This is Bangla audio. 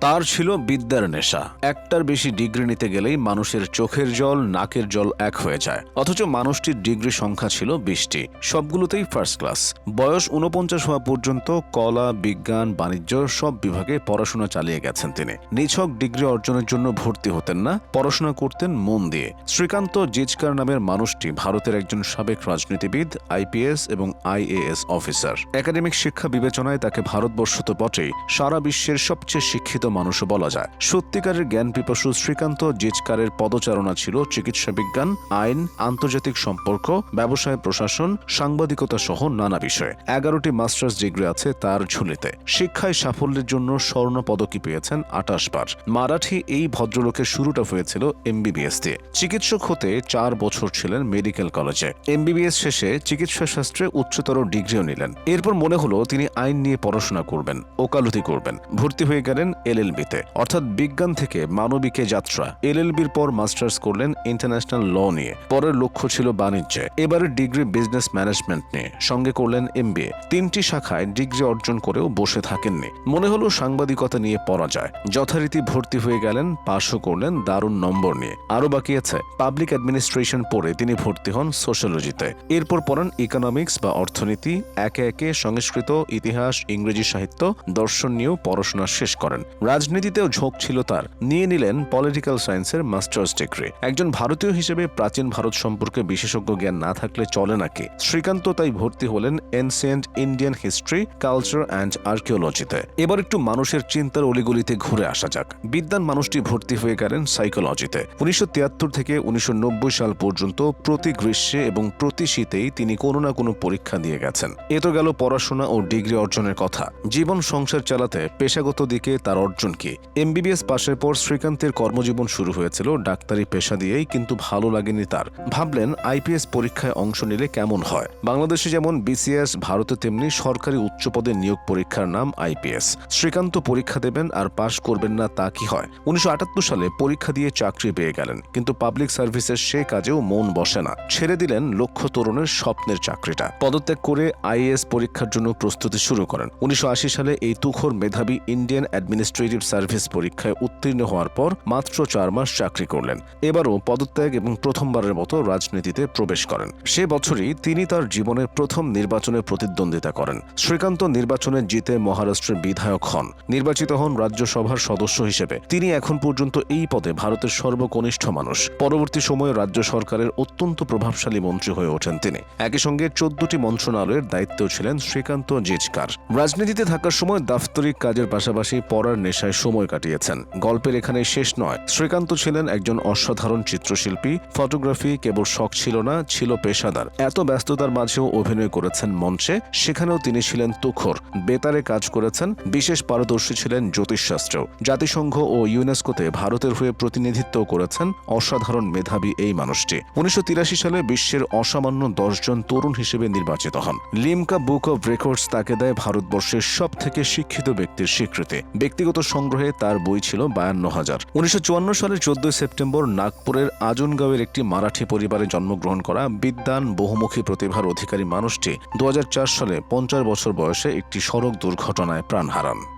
তার ছিল বিদ্যার নেশা। একটার বেশি ডিগ্রি নিতে গেলেই মানুষের চোখের জল, নাকের জল এক হয়ে যায়। অথচ মানুষটির ডিগ্রি সংখ্যা ছিল বিশটি। সবগুলোতেই ফার্স্ট ক্লাস বয়স উনপঞ্চাশ হওয়া পর্যন্ত কলা, বিজ্ঞান, বাণিজ্য সব বিভাগে পড়াশোনা চালিয়ে গেছেন তিনি। নিছক ডিগ্রি অর্জনের জন্য ভর্তি হতেন না, পড়াশোনা করতেন মন দিয়ে। শ্রীকান্ত জিজকার নামের মানুষটি ভারতের একজন সাবেক রাজনীতিবিদ, আইপিএস এবং আইএএস অফিসার। একাডেমিক শিক্ষা বিবেচনায় তাকে ভারতবর্ষ তো বটেই। সারা বিশ্বের সবচেয়ে শিক্ষিত মানুষও বলা যায়। সত্যিকারের জ্ঞান পিপাসু শ্রীকান্ত জিজকারের পদচারণা ছিল চিকিৎসা বিজ্ঞান, আইন, আন্তর্জাতিক সম্পর্ক, ব্যবসায় প্রশাসন, সাংবাদিকতা সহ নানা বিষয়ে। এগারোটি মাস্টার্স ডিগ্রি আছে তার ঝুলিতে। শিক্ষায় সাফল্যের জন্য স্বর্ণ পদকই পেয়েছেন আটাশ বার। মারাঠি এই ভদ্রলোকের শুরুটা হয়েছিল এমবিবিএস দিয়ে চিকিৎসক হতে চার বছর ছিলেন মেডিকেল কলেজে। এমবিবিএস শেষে চিকিৎসা শাস্ত্রে উচ্চতর ডিগ্রিও নিলেন। এরপর মনে হলো তিনি আইন নিয়ে পড়াশোনা করবেন, ওকালতি করবেন। ভর্তি হয়ে গেলেন এলএলবিতে, অর্থাৎ বিজ্ঞান থেকে মানবিকে যাত্রা। এলএলবির পর মাস্টার্স করলেন ইন্টারন্যাশনাল ল নিয়ে। পরের লক্ষ্য ছিল বাণিজ্যে। এবারে ডিগ্রি বিজনেস ম্যানেজমেন্ট নিয়ে। সঙ্গে করলেন এমবিএ। তিনটি শাখায় ডিগ্রি অর্জন করেও বসে থাকেননি। মনে হলো সাংবাদিকতা নিয়ে পড়া যায়। যথারীতি ভর্তি হয়ে গেলেন, পাশও করলেন দারুণ নম্বর নিয়ে। আরও বাকি আছে। পাবলিক অ্যাডমিনিস্ট্রেশন পড়ে তিনি ভর্তি হন সোশ্যোলজিতে। এরপর পড়েন ইকোনমিক্স বা অর্থনীতি। একে একে সংস্কৃত, ইতিহাস, ইংরেজি সাহিত্য দর্শন নিয়েও পড়াশোনা শেষ করেন। রাজনীতিতেও ঝোঁক ছিল তার। নিয়ে নিলেন পলিটিক্যাল সায়েন্সের মাস্টার্স ডিগ্রি একজন ভারতীয় হিসেবে প্রাচীন ভারত সম্পর্কে বিশেষজ্ঞ জ্ঞান না থাকলে চলে নাকি? শ্রীকান্ত তাই ভর্তি হলেন ancient Indian history culture and আর্কিওলজিতে এবার একটু মানুষের চিন্তার অলিগলিতে ঘুরে আসা যাক। বিদ্যান মানুষটি ভর্তি হয়ে গেলেন সাইকোলজিতে উনিশশো তিয়াত্তর থেকে উনিশশো নব্বই সাল পর্যন্ত প্রতি গ্রীষ্মে এবং প্রতি শীতেই তিনি কোনো না কোনো পরীক্ষা দিয়ে গেছেন। এ তো গেল পড়াশোনা ও ডিগ্রি অর্জনের কথা। জীবন সংসার চালাতে পেশাগত দিকে তার অর্জন কি এমবিবিএস পাশের পর শ্রীকান্তের কর্মজীবন শুরু হয়েছিল, ডাক্তারি পেশা দিয়েই কিন্তু ভালো লাগেনি তার। ভাবলেন আইপিএস পরীক্ষায় অংশ নিলে কেমন হয়? বাংলাদেশে যেমন বিসিএস ভারতে তেমনি সরকারি উচ্চ পদে নিয়োগ পরীক্ষার নাম আইপিএস শ্রীকান্ত পরীক্ষা দেবেন আর পাশ করবেন না তা কি হয়? উনিশশো আটাত্তর সালে পরীক্ষা দিয়ে চাকরি পেয়ে গেলেন, কিন্তু পাবলিক সার্ভিসের সে কাজেও মন বসে না। ছেড়ে দিলেন লক্ষ তরুণের স্বপ্নের চাকরিটা। পদত্যাগ করে আইএএস পরীক্ষার জন্য প্রস্তুতি শুরু করেন। উনিশশো আশি সালে এই তুখর মেধাবী ইন্ডিয়ান অ্যাডমিনিস্ট্রেটিভ সার্ভিস পরীক্ষায় উত্তীর্ণ হওয়ার পর মাত্র চার মাস চাকরি করলেন। এবারও পদত্যাগ এবং প্রথমবারের মতো রাজনীতিতে প্রবেশ করেন। সে বছরই তিনি তার জীবনের প্রথম নির্বাচনে প্রতিদ্বন্দ্বিতা করেন। শ্রীকান্ত নির্বাচনে জিতে মহারাষ্ট্রের বিধায়ক হন। নির্বাচিত হন রাজ্যসভার সদস্য হিসেবে। তিনি এখন পর্যন্ত এই পদে ভারতের সর্বকনিষ্ঠ মানুষ। পরবর্তী সময়ে রাজ্য সরকারের অত্যন্ত প্রভাবশালী মন্ত্রী হয়ে ওঠেন তিনি। একই সঙ্গে চোদ্দটি মন্ত্রণালয়ের দায়িত্বেও ছিলেন শ্রীকান্ত জিজকার রাজনীতিতে থাকার সময় দাপ্তরিক কাজের পাশাপাশি পড়ার নেশায় সময় কাটিয়েছেন। গল্পের এখানে শেষ নয়। শ্রীকান্ত ছিলেন একজন অসাধারণ চিত্রশিল্পী। ফটোগ্রাফি কেবল শখ ছিল না, ছিল পেশাদার। এত ব্যস্ততার মাঝেও অভিনয় করেছেন মঞ্চে। সেখানেও তিনি ছিলেন তুখর। বেতারে কাজ করেছেন। বিশেষ পারদর্শী ছিলেন জ্যোতিষশাস্ত্রেও। জাতিসংঘ ও ইউনেস্কোতে ভারতের হয়ে প্রতিনিধিত্ব করেছেন অসাধারণ মেধাবী এই মানুষটি। উনিশশো তিরাশি সালে বিশ্বের অসামান্য দশজন তরুণ হিসেবে নির্বাচিত হন। লিমকা বুক অব রেকর্ডস তাকে দেয় ভারতবর্ষের সব থেকে শিক্ষিত ব্যক্তির স্বীকৃতি। ব্যক্তিগত সংগ্রহে তার বই ছিল বায়ান্ন হাজার উনিশশো সালের চোদ্দই সেপ্টেম্বর নাগপুরের আজনগাঁওয়ের একটি মারাঠি পরিবারে জন্মগ্রহণ করা বিদ্যান বহুমুখী প্রতিভার অধিকারী মানুষটি দু হাজার চার সালে পঞ্চাশ বছর বয়সে একটি সড়ক দুর্ঘটনায় প্রাণ হারান।